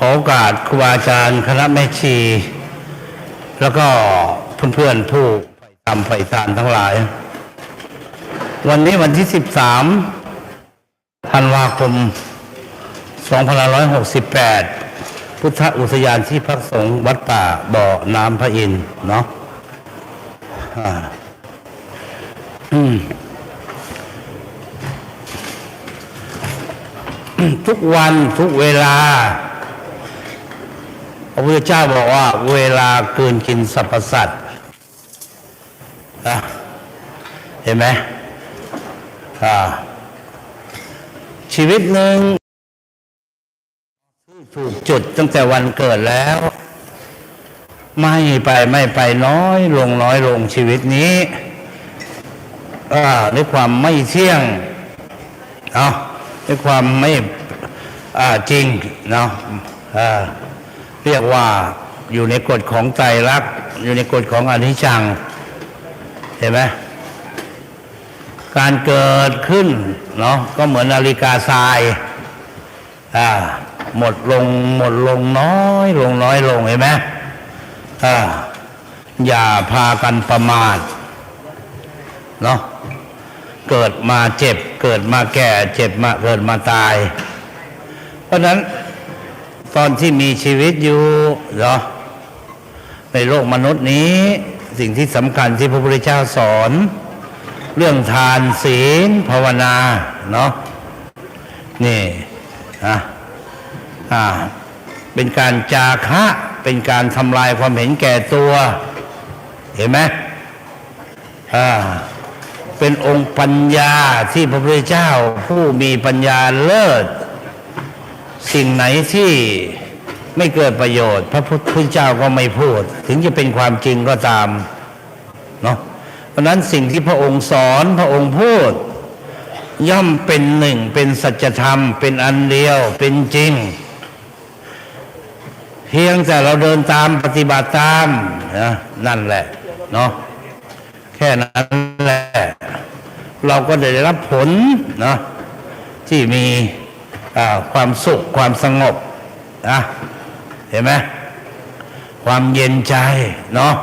ขอโอกาสครูอาจารย์คณะแม่ชี แล้วก็เพื่อนๆผู้ใฝ่ธรรมใฝ่ทานทั้งหลาย วันนี้วันที่ 13ธันวาคม2568 พุทธอุทยานที่พักสงฆ์วัดป่าบ่อน้ำพระอินเนาะทุกวันทุกเวลา ระพุทธเจ้าบอกว่า เวลาเกินกินสรรพสัตว์เห็นไหมชีวิตหนึ่งถูกจุดตั้งแต่วันเกิดแล้ว ไม่ไปไม่ไปน้อยลงน้อยลงชีวิตนี้ด้วยความไม่เที่ยงเนาะด้วยความไม่จริงเนาะ เรียกว่าอยู่ในกฎของไตรลักษณ์อยู่ในกฎของอนิจจัง เห็นไหมการเกิดขึ้นเนาะก็เหมือนนาฬิกาทรายอ่าหมดลงหมดลงน้อยลงน้อยลงเห็นไหมอ่าอย่าพากันประมาทเนาะเกิดมาเจ็บ เกิดมาแก่ เจ็บมาเกิดมาตาย เพราะฉะนั้น ตอนที่มีชีวิตอยู่เนาะในโลกมนุษย์นี้ สิ่งที่สำคัญที่พระพุทธเจ้าสอน เรื่องทานศีลภาวนาเนาะนี่อะอ่าเป็นการจาคะเป็นการทำลายความเห็นแก่ตัว เห็นไหมอ่าเป็นองค์ปัญญาที่พระพุทธเจ้าผู้มีปัญญาเลิศ สิ่งไหนที่ไม่เกิดประโยชน์ พระพุทธเจ้าก็ไม่พูด ถึงจะเป็นความจริงก็ตามเนาะเพราะนั้นสิ่งที่พระองค์สอนพระองค์พูด ย่อมเป็นหนึ่งเป็นสัจธรรม เป็นอันเดียวเป็นจริง เพียงแต่เราเดินตามปฏิบัติตามนะนั่นแหละเนาะแค่นั้นแหละ เราก็ได้รับผลนะที่มี ความสุขความสงบนะเห็นไหมความเย็นใจเนาะ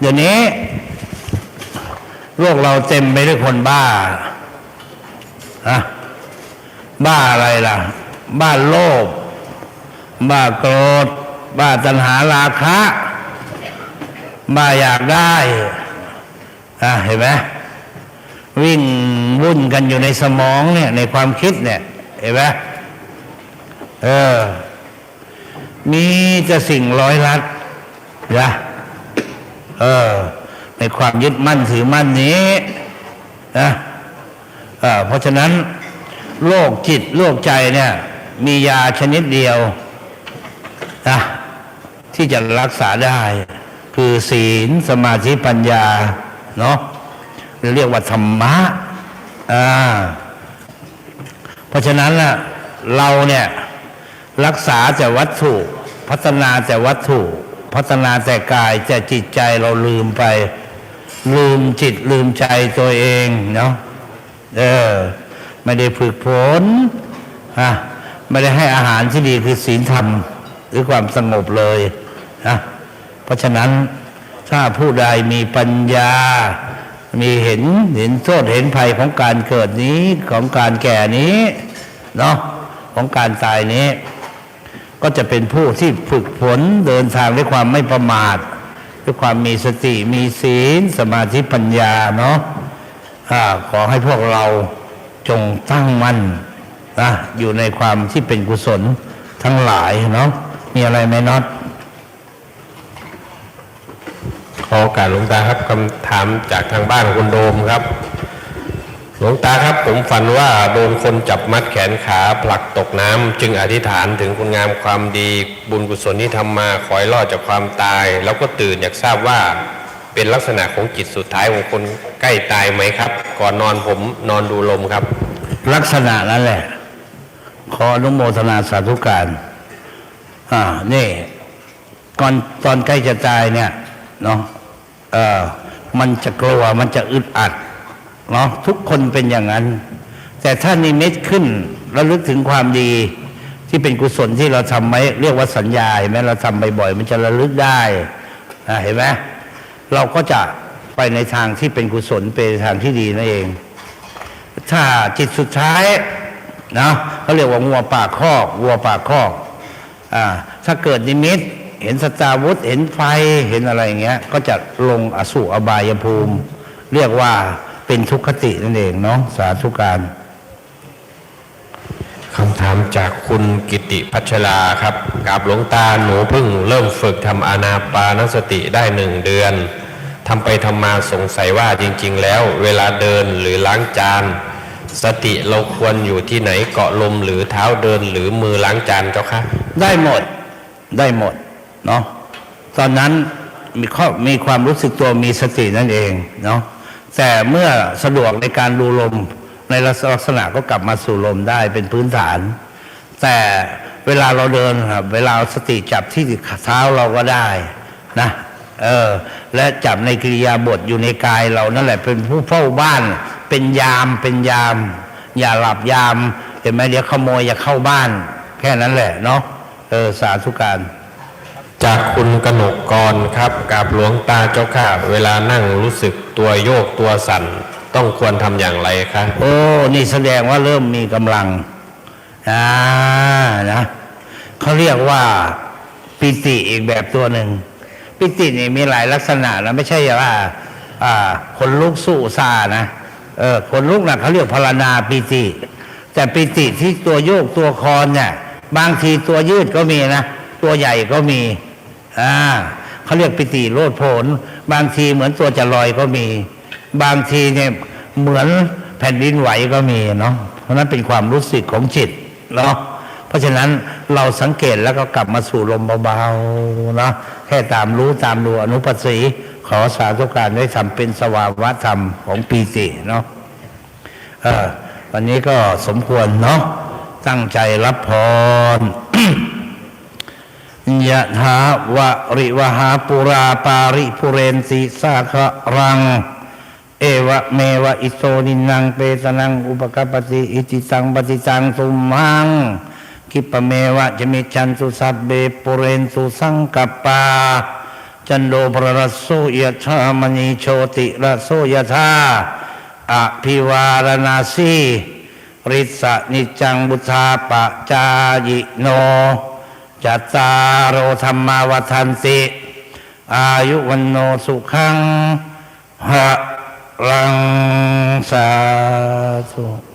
เดี๋ยวนี้โลกเราเต็มไปด้วยคนบ้านะบ้าอะไรล่ะ บ้าโลภบ้าโกรธ บ้าตัณหาราคะ บ้าอยากได้อะเห็นไหมวิ่งวุ่นกันอยู่ในสมองเนี่ย ในความคิดเนี่ย เห็นไหมเออ มีจะสิ่งร้อยลัดนะเออ ในความยึดมั่นถือมั่นนี้นะเออเพราะฉะนั้นโรคจิตโรคใจเนี่ย มียาชนิดเดียวนะที่จะรักษาได้ คือศีลสมาธิปัญญา เนาะเรียกว่าธรรมะอ่า ราะฉะนั้นล่ะเราเนี่ยรักษาแต่วัตถุ พัฒนาแต่วัตถุ พัฒนาแต่กายแต่จิตใจเราลืมไป ลืมจิตลืมใจตัวเองเนาะเออ ไม่ได้ฝึกฝนอะไม่ได้ให้อาหารที่ดีคือศีลธรรม หรือความสงบเลยนะเพราะฉะนั้นถ้าผู้ใดมีปัญญา มีเห็นเห็นโทษเห็นภัยของการเกิดนี้ของการแก่นี้เนาะของการตายนี้ ก็จะเป็นผู้ที่ฝึกฝนเดินทางด้วยความไม่ประมาทด้วยความมีสติมีศีล สมาธิปัญญาเนาะอ่าขอให้พวกเราจงตั้งมั่นนะอยู่ในความที่เป็นกุศลทั้งหลายเนาะมีอะไรไหมน็อต ข อโอกาสหลวงตาครับคำถามจากทางบ้านคุณโดมครับ หลวงตาครับผมฝันว่าโดนคนจับมัดแขนขาผลักตกน้ำจึงอธิษฐานถึงคุณงามความดีบุญกุศลที่ทำมาขอให้รอดจากความตาย แล้วก็ตื่นอยากทราบว่าเป็นลักษณะของจิตสุดท้ายของคนใกล้ตายไหมครับ ก่อนนอนผมนอนดูลมครับ ลักษณะนั้นแหละ ขออนุโมทนาสาธุการ อ่านี่ก่อนตอนใกล้จะตายเนี่ยเนาะ เออมันจะกลัวมันจะอึดอัดเนาะทุกคนเป็นอย่างนั้น แต่ถ้านิมิตขึ้นระลึกถึงความดีที่เป็นกุศลที่เราทำไว้เรียกว่าสัญญาเห็นไหมเราทำบ่อยๆมันจะระลึกได้อะเห็นไหมเราก็จะไปในทางที่เป็นกุศลเป็นทางที่ดีนั่นเอง ถ้าจิตสุดท้ายนะเขาเรียกว่างัวปากคอกวัวปากคอกอ่าถ้าเกิดนิมิต เห็นสตาวุธเห็นไฟเห็นอะไรอย่างเงี้ย ก็จะลงอสุอบายภูมิ เรียกว่าเป็นทุกขตินั่นเองเนาะสาธุการคำถามจากคุณกิติพัชราครับกราบหลวงตาหนูเพิ่งเริ่มฝึกทำอานาปานสติได้หนึ่งเดือนทำไปทำมาสงสัยว่าจริง ๆ แล้ว เวลาเดินหรือล้างจาน สติเราควรอยู่ที่ไหนเกาะลมหรือเท้าเดินหรือมือล้างจานเจ้าคะได้หมดได้หมด เนาะตอนนั้นมีข้อมีความรู้สึกตัวมีสตินั่นเองเนาะแต่เมื่อสะดวกในการดูลมในลักษณะก็กลับมาสู่ลมได้เป็นพื้นฐาน แต่เวลาเราเดินครับเวลาสติจับที่เท้าเราก็ได้นะเออและจับในกิริยาบทอยู่ในกายเรานั่นแหละเป็นผู้เฝ้าบ้าน เป็นยามเป็นยาม อย่าหลับยาม เห็นไหมเดี๋ยวขโมยอย่าเข้าบ้าน แค่นั้นแหละเนาะเออสาธุการ จากคุณกนกกรครับกราบหลวงตาเจ้าค่ะ เวลานั่งรู้สึกตัวโยกตัวสั่น ต้องควรทำอย่างไรคะโอ้ นี่แสดงว่าเริ่มมีกำลังอ่านะเขาเรียกว่าปิติอีกแบบตัวหนึ่ง ปิตินี่มีหลายลักษณะนะ ไม่ใช่ว่าอ่าคนลุกสู้ซานะเออคนลุกน่ะเขาเรียกพลานาปิติ แต่ปิติที่ตัวโยกตัวคอนเนี่ยบางทีตัวยืดก็มีนะ ตัวใหญ่ก็มี อ่าเขาเรียกปิติโลดโผนบางทีเหมือนตัวจะลอยก็มี บางทีเนี่ยเหมือนแผ่นดินไหวก็มีเนาะเพราะนั้นเป็นความรู้สึกของจิตเนาะเพราะฉะนั้นเราสังเกตแล้วก็กลับมาสู่ลมเบาๆเนาะแค่ตามรู้ตามดูอนุปัสสีขอสาธุการได้ทำเป็นสวาวธรรมของปีติเนาะเออวันนี้ก็สมควรเนาะตั้งใจรับพร ยะถาวะริวหาปุราปาริปุเรนติสาคะรัง เอวะเมวะอิโตนินังเปตนังอุปกปปติอิติตังปฏิตังสุมังคิปเมวะจะมิจันตุสัพเบปุเรนตุสังกปา จันโดปรรัสโสยะธามณีโชติระโสยะธาอภิวารณาสีริสะนิจจังบุธาปะจายิโน จัตตารโอธรรมาวัฏันติ อายุวันโนสุขังหะรังสาธุ